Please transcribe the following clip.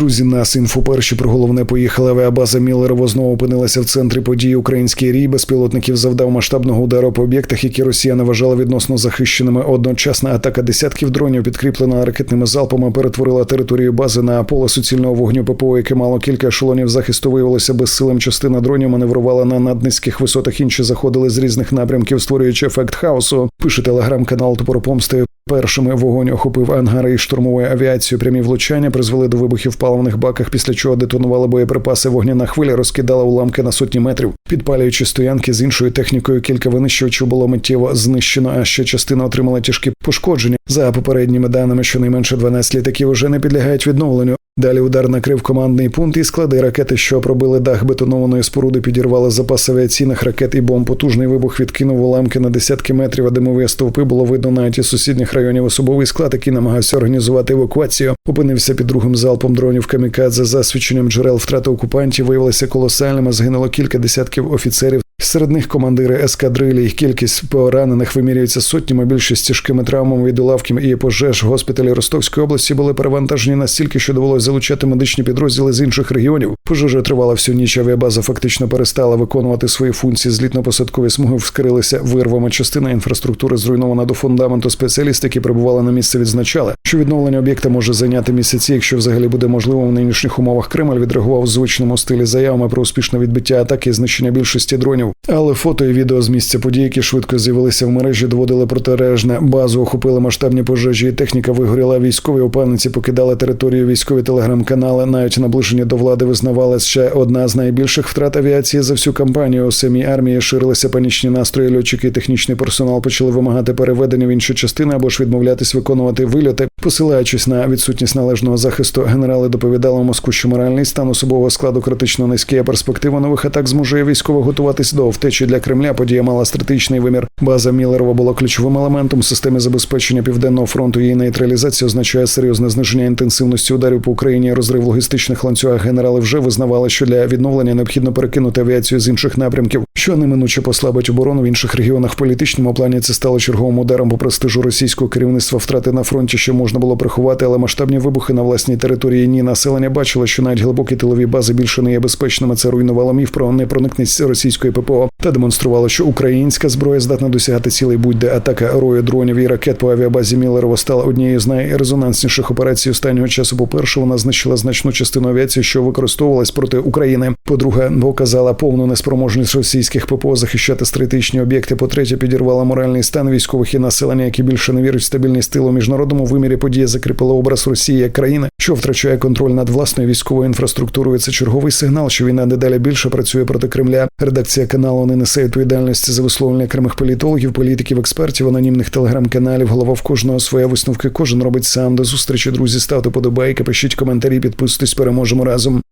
Друзі, нас інфо перші про головне поїхала авіабаза Міллерово знову опинилася в центрі події. Український рій безпілотників завдав масштабного удару по об'єктах, які росіяни вважали відносно захищеними. Одночасна атака десятків дронів, підкріплена ракетними залпами, перетворила територію бази на поле суцільного вогню ППО, яке мало кілька ешелонів захисту виявилося безсилим. Частина дронів маневрувала на наднизьких висотах. Інші заходили з різних напрямків, створюючи ефект хаосу. Пише телеграм-канал Топоропомсти. Першими вогонь охопив ангари і штурмової авіацію. Прямі влучання призвели до вибухів в паливних баках, після чого детонували боєприпаси. Вогняна хвиля розкидала уламки на сотні метрів, підпалюючи стоянки з іншою технікою. Кілька винищувачів було миттєво знищено, а ще частина отримала тяжкі пошкодження. За попередніми даними, щонайменше 12 літаків уже не підлягають відновленню. Далі удар накрив командний пункт і склади ракети, що пробили дах бетонованої споруди, підірвали запас авіаційних ракет і бомб. Потужний вибух відкинув уламки на десятки метрів, а димові стовпи було видно навіть із сусідніх районів. Особовий склад, який намагався організувати евакуацію, опинився під другим залпом дронів камікадзе. За свідченням джерел втрати окупантів виявилися колосальними. Загинуло кілька десятків офіцерів. Серед них командири ескадрилі. Кількість поранених вимірюється сотнями. Більшість тяжкими травмами від уламків і пожеж. Госпіталі Ростовської області були перевантажені настільки, що довелося залучати медичні підрозділи з інших регіонів. Пожежа тривала всю ніч. Авіабаза фактично перестала виконувати свої функції. Злітно-посадкові смуги вскрилися вирвами. Частина інфраструктури зруйнована до фундаменту. Спеціалісти, які прибували на місце, відзначали, що відновлення об'єкта може зайняти місяці, якщо взагалі буде можливо в нинішніх умовах. Кремль відреагував в звичному стилі заявами про успішне відбиття атаки і знищення більшості дронів. Але фото і відео з місця подій, які швидко з'явилися в мережі, доводили протирежне. Базу охопили масштабні пожежі, і техніка вигоріла. Військові опанниці покидали територію. Військові телеграм-канали навіть наближення до влади визнавали ще одна з найбільших втрат авіації за всю кампанію. У самій армії ширилися панічні настрої. Льотчики і технічний персонал почали вимагати переведення в інші частини або ж відмовлятись виконувати вильоти, посилаючись на відсутність належного захисту. Генерали доповідали Москву, що моральний стан особового складу критично низький, а перспектива нових атак змушує військово готуватись до втечі для Кремля. Подія мала стратегічний вимір. База Міллерова була ключовим елементом системи забезпечення південного фронту. Її нейтралізація означає серйозне зниження інтенсивності ударів по Україні, розрив логістичних ланцюгах. Генерали вже визнавали, що для відновлення необхідно перекинути авіацію з інших напрямків, що неминуче послабить оборону в інших регіонах. В політичному плані це стало черговим ударом по престижу російського керівництва. Втрати на фронті, що можна було приховати, але масштабні вибухи на власній території. Ні, населення бачило, що навіть глибокі тилові бази більше не є безпечними. Це руйнувало міф про непроникність російської ППО та демонструвало, що українська зброя здатна досягати цілей будь-де атака рою дронів і ракет по авіабазі Міллерова стала однією з найрезонансніших операцій останнього часу. По перше, вона знищила значну частину авіації, що використовувалась проти України. По-друге, показала повну неспроможність російських ППО захищати стратегічні об'єкти. По третє, підірвала моральний стан військових і населення, які більше не вірять в стабільність тилу міжнародному вимірі. Подія закріпила образ Росії як країни, що втрачає контроль над власною військовою інфраструктурою. Це черговий сигнал, що війна дедалі більше працює проти Кремля. Редакція каналу не несе відповідальності за висловлення окремих політологів, політиків, експертів, анонімних телеграм-каналів. Голова в кожного своя висновки. Кожен робить сам до зустрічі. Друзі, ставте подобайки, пишіть коментарі, підписуйтесь, переможемо разом.